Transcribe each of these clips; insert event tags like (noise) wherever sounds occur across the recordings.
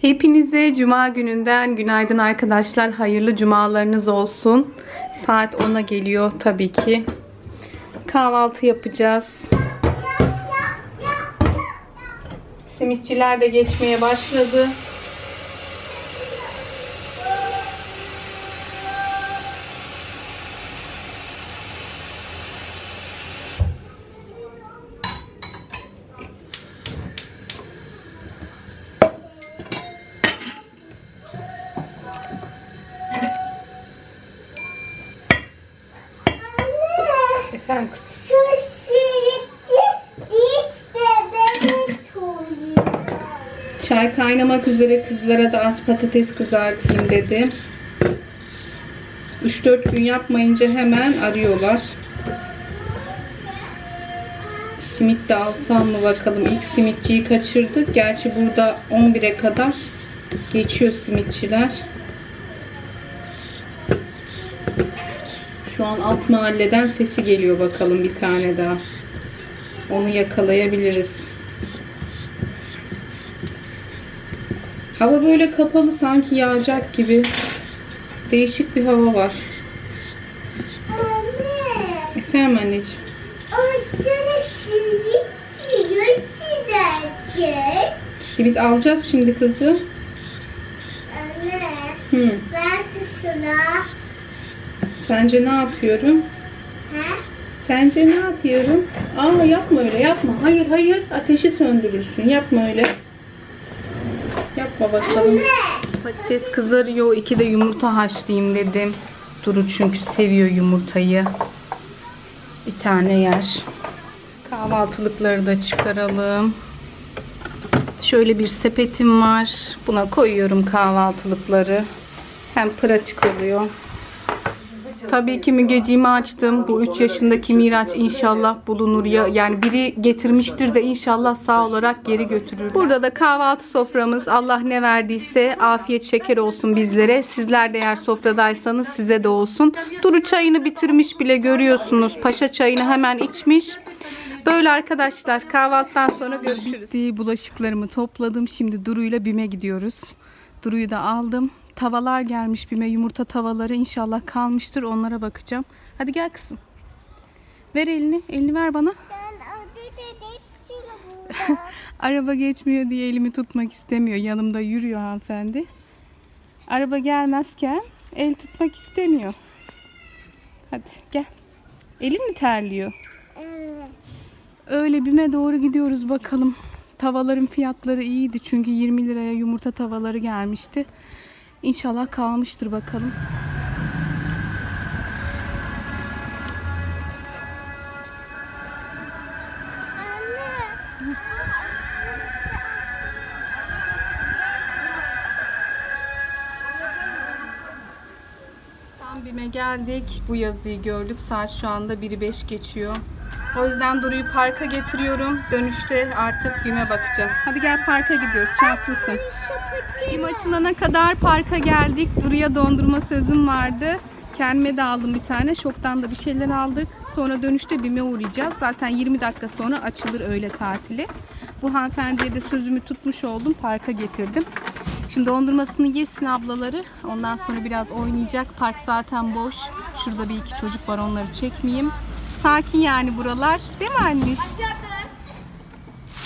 Hepinize cuma gününden günaydın arkadaşlar. Hayırlı cumalarınız olsun. Saat 10'a geliyor tabii ki. Kahvaltı yapacağız. Simitçiler de geçmeye başladı. Oluyor. Çay kaynamak üzere kızlara da az patates kızartayım dedim. 3-4 gün yapmayınca hemen arıyorlar. Simit de alsam mı bakalım. İlk simitçiyi kaçırdık. Gerçi burada 11'e kadar geçiyor simitçiler. Şu an alt mahalleden sesi geliyor bakalım bir tane daha. Onu yakalayabiliriz. Hava böyle kapalı sanki yağacak gibi. Değişik bir hava var. Anne, Efendim anneciğim. o sana şirinlikli gösterecek. Simit alacağız şimdi kızı. Anne, Hı. ver tuşuna. Sence ne yapıyorum? He? Sence ne yapıyorum? Aa yapma öyle yapma. Hayır hayır ateşi söndürürsün. Yapma öyle. Yapma bakalım. Patates kızarıyor. İki de yumurta haşlayayım dedim. Duru çünkü seviyor yumurtayı. Bir tane yer. Kahvaltılıkları da çıkaralım. Şöyle bir sepetim var. Buna koyuyorum kahvaltılıkları. Hem pratik oluyor. Tabii ki Mügeciğimi açtım. Bu 3 yaşındaki Miraç inşallah bulunur ya. Yani biri getirmiştir de inşallah sağ olarak geri götürür. Burada da kahvaltı soframız. Allah ne verdiyse afiyet şeker olsun bizlere. Sizler de eğer sofradaysanız size de olsun. Duru çayını bitirmiş bile görüyorsunuz. Paşa çayını hemen içmiş. Böyle arkadaşlar kahvaltıdan sonra görüşürüz. Bitti. Bulaşıklarımı topladım. Şimdi Duru'yla BİM'e gidiyoruz. Duru'yu da aldım. Tavalar gelmiş BİM'e. Yumurta tavaları inşallah kalmıştır. Onlara bakacağım. Hadi gel kızım. Ver elini. Elini ver bana. (laughs) Araba geçmiyor diye elimi tutmak istemiyor. Yanımda yürüyor hanımefendi. Araba gelmezken el tutmak istemiyor. Hadi gel. Elin mi terliyor? Evet. Öyle BİM'e doğru gidiyoruz bakalım. Tavaların fiyatları iyiydi çünkü 20 liraya yumurta tavaları gelmişti. İnşallah kalmıştır bakalım. Tam BİM'e geldik. Bu yazıyı gördük. Saat şu anda 1'i 5 geçiyor. O yüzden Duru'yu parka getiriyorum. Dönüşte artık BİM'e bakacağız. Hadi gel parka gidiyoruz. Şanslısın. BİM açılana kadar parka geldik. Duru'ya dondurma sözüm vardı. Kendime de aldım bir tane. Şoktan da bir şeyler aldık. Sonra dönüşte BİM'e uğrayacağız. Zaten 20 dakika sonra açılır öğle tatili. Bu hanımefendiye de sözümü tutmuş oldum. Parka getirdim. Şimdi dondurmasını yesin ablaları. Ondan sonra biraz oynayacak. Park zaten boş. Şurada bir iki çocuk var onları çekmeyeyim. Sakin yani buralar. Değil mi anneş?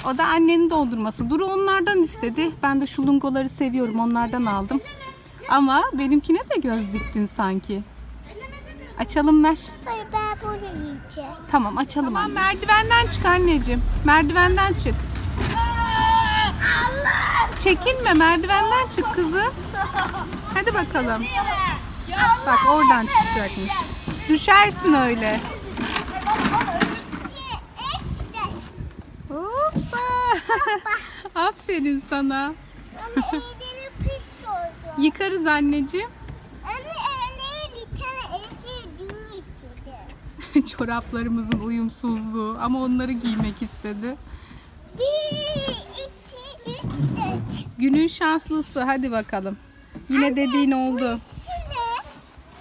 O da annenin dondurması. Duru onlardan istedi. Ben de şu lungoları seviyorum. Onlardan aldım. Ama benimkine de göz diktin sanki. Açalım ver. Hayır ben bunu yiyeceğim. Tamam açalım. Tamam merdivenden çık anneciğim. Merdivenden çık. Çekinme merdivenden çık kızım. Hadi bakalım. Bak oradan çıkacakmış. Düşersin öyle. (laughs) Aferin sana. Ama elleri pis oldu. Yıkarız anneciğim. Anne elleri tane evde düğün istedi. (laughs) Çoraplarımızın uyumsuzluğu ama onları giymek istedi. Bir, iki, üç, dört. Günün şanslısı hadi bakalım. Yine dediğin oldu.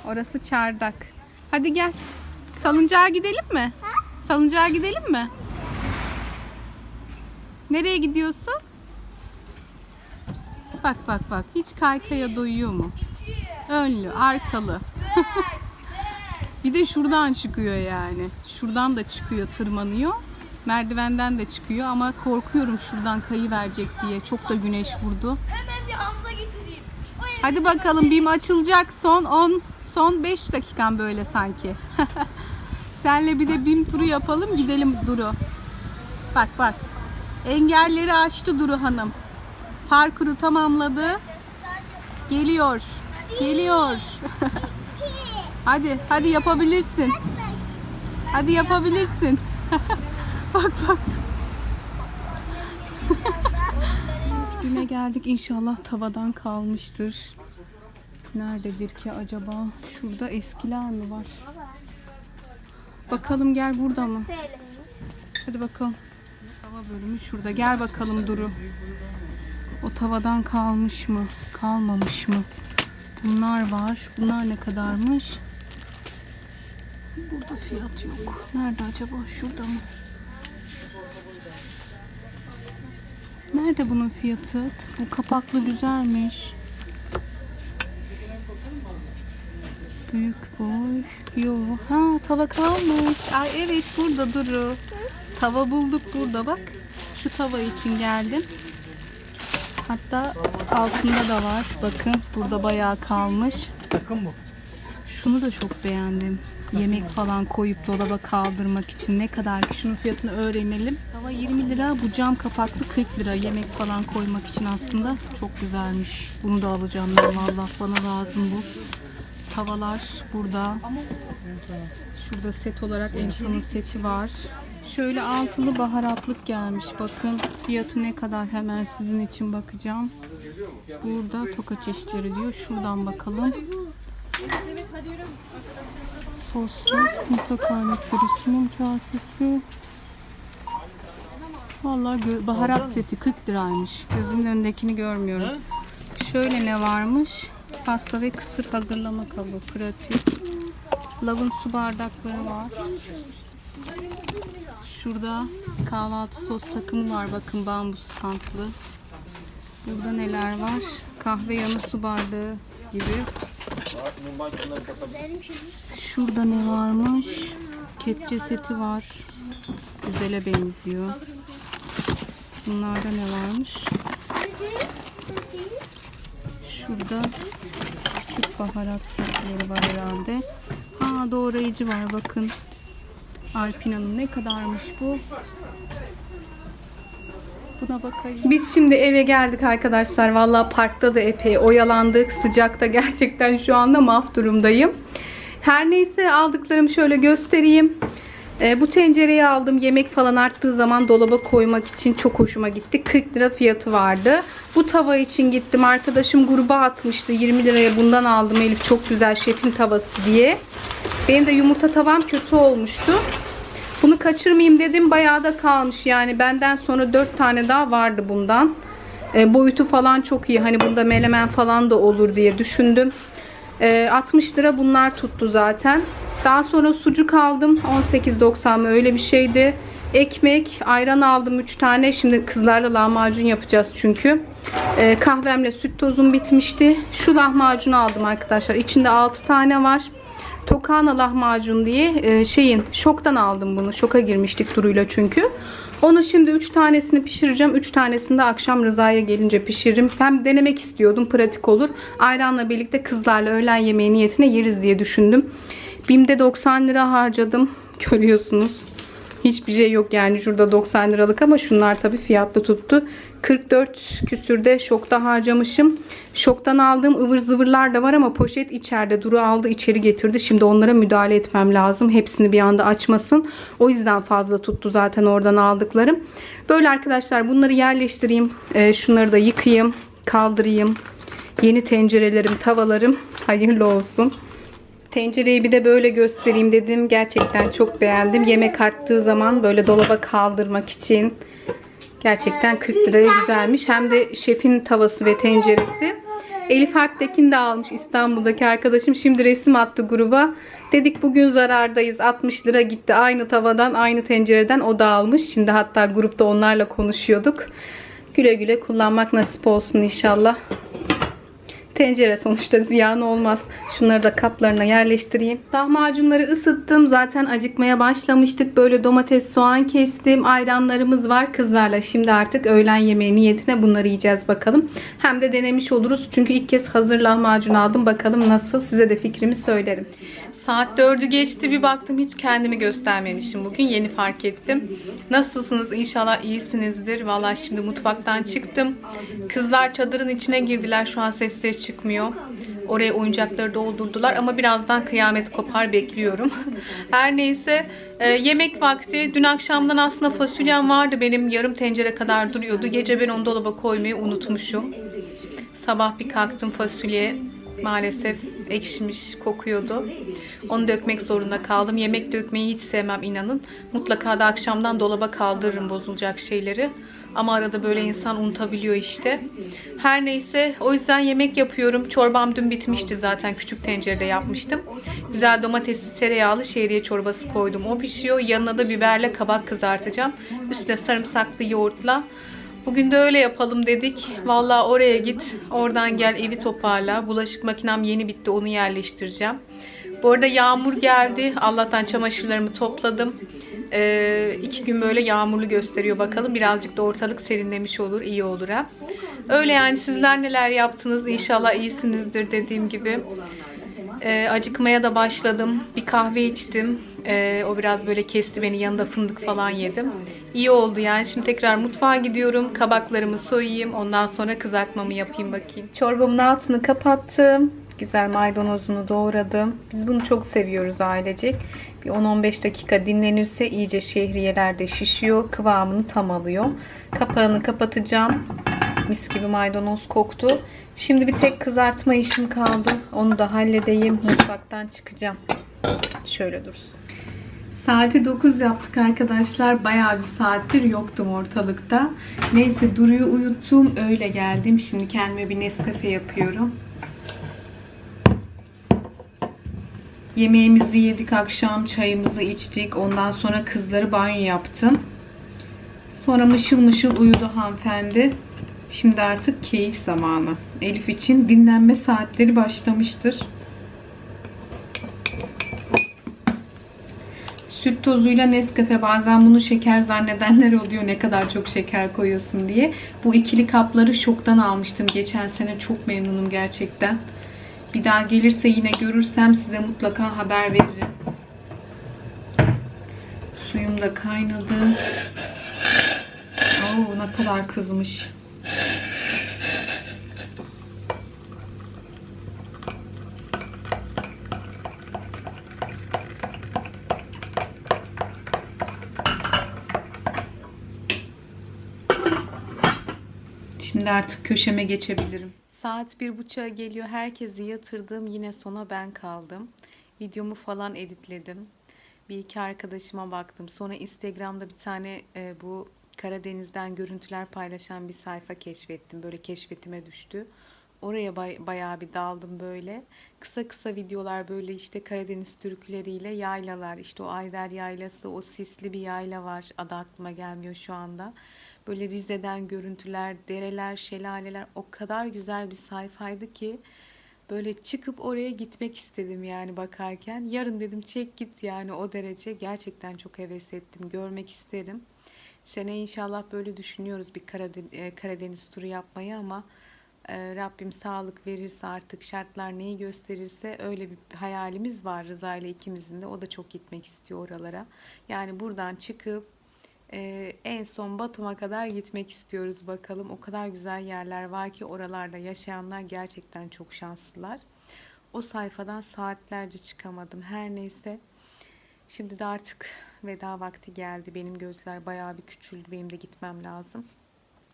Orası çardak. Hadi gel. Salıncağa gidelim mi? Salıncağa gidelim mi? Nereye gidiyorsun? Bak bak bak. Hiç kaykaya doyuyor mu? Önlü, arkalı. (laughs) bir de şuradan çıkıyor yani. Şuradan da çıkıyor, tırmanıyor. Merdivenden de çıkıyor ama korkuyorum şuradan kayı verecek diye. Çok da güneş vurdu. Hemen bir hamza getireyim. Hadi bakalım BİM açılacak. Son 10 son 5 dakikan böyle sanki. (laughs) Senle bir de BİM turu yapalım gidelim Duru. Bak bak. Engelleri aştı Duru Hanım. Parkuru tamamladı. Geliyor. Geliyor. (laughs) hadi hadi yapabilirsin. Hadi yapabilirsin. (laughs) bak bak. (laughs) Bime geldik. İnşallah tavadan kalmıştır. Nerededir ki acaba? Şurada eskiler mi var? Bakalım gel burada mı? Hadi bakalım. Tava bölümü şurada. Gel bakalım Duru. O tavadan kalmış mı? Kalmamış mı? Bunlar var. Bunlar ne kadarmış? Burada fiyat yok. Nerede acaba? Şurada mı? Nerede bunun fiyatı? Bu kapaklı güzelmiş. Büyük boy. Yo. Ha tava kalmış. Ay evet burada Duru. Tava bulduk burada bak. Şu tava için geldim. Hatta altında da var. Bakın burada bayağı kalmış. Takım bu. Şunu da çok beğendim. Yemek falan koyup dolaba kaldırmak için ne kadar ki şunun fiyatını öğrenelim. Tava 20 lira, bu cam kapaklı 40 lira. Yemek falan koymak için aslında çok güzelmiş. Bunu da alacağım ben valla bana lazım bu. Tavalar burada. Şurada set olarak Emsa'nın seti var. Şöyle altılı baharatlık gelmiş. Bakın fiyatı ne kadar hemen sizin için bakacağım. Burada toka çeşitleri diyor. Şuradan bakalım. Soslu mutfak aletleri, sunum kasesi. Vallahi gö- baharat seti 40 liraymış. Gözümün önündekini görmüyorum. Şöyle ne varmış? Pasta ve kısır hazırlama kabı, pratik. Lavın su bardakları var. Şurada kahvaltı sos takımı var. Bakın bambus standlı. Burada neler var? Kahve yanı su bardağı gibi. Şurada ne varmış? Kepçe seti var. Güzele benziyor. Bunlarda ne varmış? Şurada küçük baharat setleri var herhalde. Ha doğrayıcı var bakın. Alpina'nın ne kadarmış bu? Buna bakayım. Biz şimdi eve geldik arkadaşlar. Vallahi parkta da epey oyalandık. Sıcakta gerçekten şu anda maf durumdayım. Her neyse aldıklarımı şöyle göstereyim. Ee, bu tencereyi aldım. Yemek falan arttığı zaman dolaba koymak için çok hoşuma gitti. 40 lira fiyatı vardı. Bu tava için gittim. Arkadaşım gruba atmıştı. 20 liraya bundan aldım Elif. Çok güzel şefin tavası diye. Benim de yumurta tavam kötü olmuştu. Bunu kaçırmayayım dedim. Bayağı da kalmış. Yani benden sonra 4 tane daha vardı bundan. E, boyutu falan çok iyi. Hani bunda melemen falan da olur diye düşündüm. E, 60 lira bunlar tuttu zaten. Daha sonra sucuk aldım. 18.90 mı öyle bir şeydi. Ekmek, ayran aldım 3 tane. Şimdi kızlarla lahmacun yapacağız çünkü. E, kahvemle süt tozum bitmişti. Şu lahmacunu aldım arkadaşlar. İçinde 6 tane var. Tokana lahmacun diye e, şeyin şoktan aldım bunu. Şoka girmiştik Duru'yla çünkü. Onu şimdi 3 tanesini pişireceğim. 3 tanesini de akşam Rıza'ya gelince pişiririm. Hem denemek istiyordum. Pratik olur. Ayranla birlikte kızlarla öğlen yemeği niyetine yeriz diye düşündüm. Bim'de 90 lira harcadım. (laughs) Görüyorsunuz. Hiçbir şey yok yani şurada 90 liralık ama şunlar tabii fiyatlı tuttu. 44 küsürde şokta harcamışım. Şoktan aldığım ıvır zıvırlar da var ama poşet içeride. Duru aldı içeri getirdi. Şimdi onlara müdahale etmem lazım. Hepsini bir anda açmasın. O yüzden fazla tuttu zaten oradan aldıklarım. Böyle arkadaşlar bunları yerleştireyim. Ee, şunları da yıkayayım. Kaldırayım. Yeni tencerelerim, tavalarım hayırlı olsun. Tencereyi bir de böyle göstereyim dedim. Gerçekten çok beğendim. Yemek arttığı zaman böyle dolaba kaldırmak için. Gerçekten 40 liraya güzelmiş. Hem de şefin tavası ve tenceresi. Elif Harp'tekini de almış İstanbul'daki arkadaşım. Şimdi resim attı gruba. Dedik bugün zarardayız. 60 lira gitti. Aynı tavadan, aynı tencereden o da almış. Şimdi hatta grupta onlarla konuşuyorduk. Güle güle kullanmak nasip olsun inşallah. Tencere sonuçta ziyan olmaz. Şunları da kaplarına yerleştireyim. Lahmacunları ısıttım. Zaten acıkmaya başlamıştık. Böyle domates, soğan kestim. Ayranlarımız var kızlarla. Şimdi artık öğlen yemeği niyetine bunları yiyeceğiz bakalım. Hem de denemiş oluruz. Çünkü ilk kez hazır lahmacun aldım. Bakalım nasıl. Size de fikrimi söylerim. Saat 4'ü geçti. Bir baktım hiç kendimi göstermemişim bugün. Yeni fark ettim. Nasılsınız? İnşallah iyisinizdir. Vallahi şimdi mutfaktan çıktım. Kızlar çadırın içine girdiler. Şu an sesleri çıkmıyor. Oraya oyuncakları doldurdular ama birazdan kıyamet kopar bekliyorum. (laughs) Her neyse e, yemek vakti. Dün akşamdan aslında fasulyem vardı benim yarım tencere kadar duruyordu. Gece ben onu dolaba koymayı unutmuşum. Sabah bir kalktım fasulye maalesef ekşimiş kokuyordu. Onu dökmek zorunda kaldım. Yemek dökmeyi hiç sevmem inanın. Mutlaka da akşamdan dolaba kaldırırım bozulacak şeyleri. Ama arada böyle insan unutabiliyor işte. Her neyse o yüzden yemek yapıyorum. Çorbam dün bitmişti zaten. Küçük tencerede yapmıştım. Güzel domatesli tereyağlı şehriye çorbası koydum. O pişiyor. Yanına da biberle kabak kızartacağım. Üstüne sarımsaklı yoğurtla. Bugün de öyle yapalım dedik. Vallahi oraya git, oradan gel evi toparla. Bulaşık makinem yeni bitti, onu yerleştireceğim. Bu arada yağmur geldi. Allah'tan çamaşırlarımı topladım. Ee, iki gün böyle yağmurlu gösteriyor bakalım. Birazcık da ortalık serinlemiş olur, iyi olur ha. Öyle yani sizler neler yaptınız? İnşallah iyisinizdir dediğim gibi. Ee, acıkmaya da başladım. Bir kahve içtim. Ee, o biraz böyle kesti beni. Yanında fındık falan yedim. İyi oldu yani. Şimdi tekrar mutfağa gidiyorum. Kabaklarımı soyayım. Ondan sonra kızartmamı yapayım bakayım. Çorbamın altını kapattım. Güzel maydanozunu doğradım. Biz bunu çok seviyoruz ailecek. Bir 10-15 dakika dinlenirse iyice şehriyeler de şişiyor. Kıvamını tam alıyor. Kapağını kapatacağım. Mis gibi maydanoz koktu. Şimdi bir tek kızartma işim kaldı. Onu da halledeyim. Mutfaktan çıkacağım. Şöyle dursun. Saati 9 yaptık arkadaşlar. Bayağı bir saattir yoktum ortalıkta. Neyse Duru'yu uyuttum. Öyle geldim. Şimdi kendime bir Nescafe yapıyorum. Yemeğimizi yedik akşam. Çayımızı içtik. Ondan sonra kızları banyo yaptım. Sonra mışıl mışıl uyudu hanımefendi. Şimdi artık keyif zamanı. Elif için dinlenme saatleri başlamıştır. Süt tozuyla Nescafe bazen bunu şeker zannedenler oluyor ne kadar çok şeker koyuyorsun diye. Bu ikili kapları şoktan almıştım geçen sene çok memnunum gerçekten. Bir daha gelirse yine görürsem size mutlaka haber veririm. Suyum da kaynadı. Oo, ne kadar kızmış. Şimdi artık köşeme geçebilirim. Saat bir buçuğa geliyor. Herkesi yatırdım. Yine sona ben kaldım. Videomu falan editledim. Bir iki arkadaşıma baktım. Sonra Instagram'da bir tane e, bu Karadeniz'den görüntüler paylaşan bir sayfa keşfettim. Böyle keşfetime düştü. Oraya bay- bayağı bir daldım böyle. Kısa kısa videolar böyle işte Karadeniz türküleriyle yaylalar. İşte o Ayder Yaylası, o sisli bir yayla var. Adı aklıma gelmiyor şu anda. Böyle Rize'den görüntüler, dereler, şelaleler o kadar güzel bir sayfaydı ki böyle çıkıp oraya gitmek istedim yani bakarken. Yarın dedim çek git yani o derece gerçekten çok heves ettim. Görmek isterim. Sene inşallah böyle düşünüyoruz bir Karade- e, Karadeniz turu yapmayı ama e, Rabbim sağlık verirse artık şartlar neyi gösterirse öyle bir hayalimiz var Rıza ile ikimizin de. O da çok gitmek istiyor oralara. Yani buradan çıkıp ee, en son Batum'a kadar gitmek istiyoruz bakalım. O kadar güzel yerler var ki oralarda yaşayanlar gerçekten çok şanslılar. O sayfadan saatlerce çıkamadım. Her neyse. Şimdi de artık veda vakti geldi. Benim gözler bayağı bir küçüldü. Benim de gitmem lazım.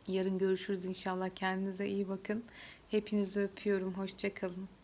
Yarın görüşürüz inşallah. Kendinize iyi bakın. Hepinizi öpüyorum. Hoşçakalın.